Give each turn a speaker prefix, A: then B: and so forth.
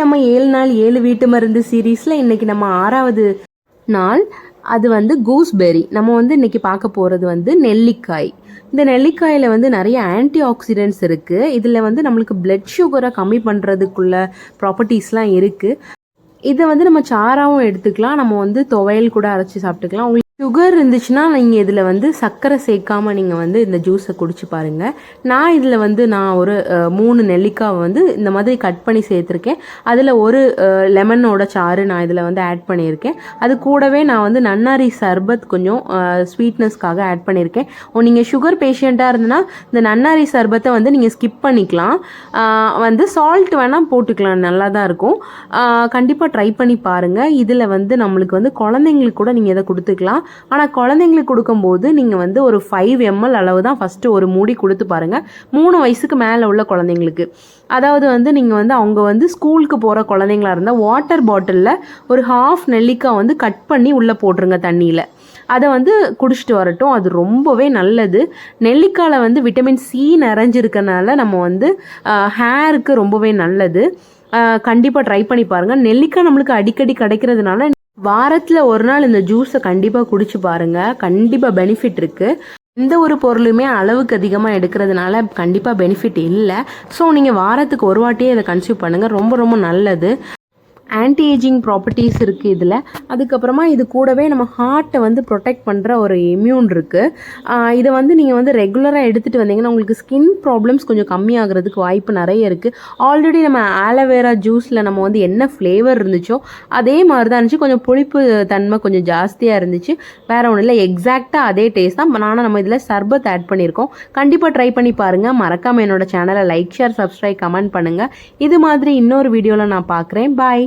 A: நம்ம ஏழு நாள் ஏழு வீட்டு மருந்து சீரீஸில் இன்னைக்கு நம்ம ஆறாவது நாள். அது வந்து கூஸ்பெர்ரி நம்ம வந்து இன்னைக்கு பார்க்க போகிறது வந்து நெல்லிக்காய். இந்த நெல்லிக்காயில் வந்து நிறைய ஆன்டி ஆக்சிடென்ட்ஸ் இருக்குது இதில் வந்து நம்மளுக்கு பிளட் சுகரை கம்மி பண்ணுறதுக்குள்ள ப்ராப்பர்ட்டிஸ்லாம் இருக்குது இதை வந்து நம்ம சாராவும் எடுத்துக்கலாம். நம்ம வந்து துவையல் கூட அரைச்சி சாப்பிட்டுக்கலாம். உங்களுக்கு சுகர் இருந்துச்சுன்னா நீங்கள் இதில் வந்து சர்க்கரை சேர்க்காமல் நீங்கள் வந்து இந்த ஜூஸை குடிச்சு பாருங்கள் நான் இதில் வந்து நான் ஒரு மூணு நெல்லிக்காவை வந்து இந்த மாதிரி கட் பண்ணி சேர்த்துருக்கேன். அதில் ஒரு லெமனோட சாறு நான் இதில் வந்து ஆட் பண்ணியிருக்கேன். அது கூடவே நான் வந்து நன்னாரி சர்பத் கொஞ்சம் ஸ்வீட்னஸ்க்காக ஆட் பண்ணியிருக்கேன். ஓ நீங்கள் சுகர் பேஷண்ட்டாக இருந்ததுன்னா இந்த நன்னாரி சர்பத்தை வந்து நீங்கள் ஸ்கிப் பண்ணிக்கலாம். வந்து சால்ட் வேணால் போட்டுக்கலாம் நல்லா தான் இருக்கும் கண்டிப்பாக ட்ரை பண்ணி பாருங்கள் இதில் வந்து நம்மளுக்கு வந்து குழந்தைங்களுக்கு கூட நீங்கள் இதை கொடுத்துக்கலாம். ஆனால் குழந்தைங்களுக்கு கொடுக்கும்போது நீங்கள் வந்து ஒரு ஃபைவ் எம்எல் அளவு தான் ஃபஸ்ட்டு ஒரு மூடி கொடுத்து பாருங்கள் மூணு வயசுக்கு மேலே உள்ள குழந்தைங்களுக்கு. அதாவது வந்து நீங்கள் வந்து அவங்க வந்து ஸ்கூலுக்கு போகிற குழந்தைங்களா இருந்தால் வாட்டர் பாட்டிலில் ஒரு ஹாஃப் நெல்லிக்காய் வந்து கட் பண்ணி உள்ளே போட்டுருங்க தண்ணியில். அதை வந்து குடிச்சிட்டு வரட்டும். அது ரொம்பவே நல்லது. நெல்லிக்காயில் வந்து விட்டமின் சி நிறைஞ்சிருக்கனால நம்ம வந்து ஹேருக்கு ரொம்பவே நல்லது. கண்டிப்பாக ட்ரை பண்ணி பாருங்கள் நெல்லிக்காய் நம்மளுக்கு அடிக்கடி கிடைக்கிறதுனால வாரத்தில் ஒரு நாள் இந்த ஜூஸை கண்டிப்பாக குடிச்சு பாருங்கள் கண்டிப்பாக பெனிஃபிட் இருக்குது எந்த ஒரு பொருளுமே அளவுக்கு அதிகமாக எடுக்கிறதுனால கண்டிப்பாக பெனிஃபிட் இல்லை. ஸோ நீங்கள் வாரத்துக்கு ஒரு வாட்டியே இதை கன்சியூம் பண்ணுங்கள் ரொம்ப ரொம்ப நல்லது. ஆன்டி ஏஜிங் ப்ராப்பர்ட்டிஸ் இருக்குது இதில். அதுக்கப்புறமா இது கூடவே நம்ம ஹார்ட்டை வந்து ப்ரொடெக்ட் பண்ணுற ஒரு இம்யூன் இருக்குது இதை வந்து நீங்கள் வந்து ரெகுலராக எடுத்துகிட்டு வந்தீங்கன்னா உங்களுக்கு ஸ்கின் ப்ராப்ளம்ஸ் கொஞ்சம் கம்மியாகிறதுக்கு வாய்ப்பு நிறைய இருக்குது ஆல்ரெடி நம்ம ஆலோவேரா ஜூஸில் நம்ம வந்து என்ன ஃப்ளேவர் இருந்துச்சோ அதே மாதிரி தான் இருந்துச்சு. கொஞ்சம் புளிப்பு தன்மை கொஞ்சம் ஜாஸ்தியாக இருந்துச்சு. வேறு ஒன்றும் இல்லை எக்ஸாக்டாக அதே டேஸ்ட் தான். ஆனால் நம்ம இதில் சர்பத் ஆட் பண்ணியிருக்கோம். கண்டிப்பாக ட்ரை பண்ணி பாருங்கள் மறக்காமல் என்னோடய சேனலை லைக் ஷேர் சப்ஸ்கிரைப் கமெண்ட் பண்ணுங்கள் இது மாதிரி இன்னொரு வீடியோவில் நான் பார்க்குறேன். பாய்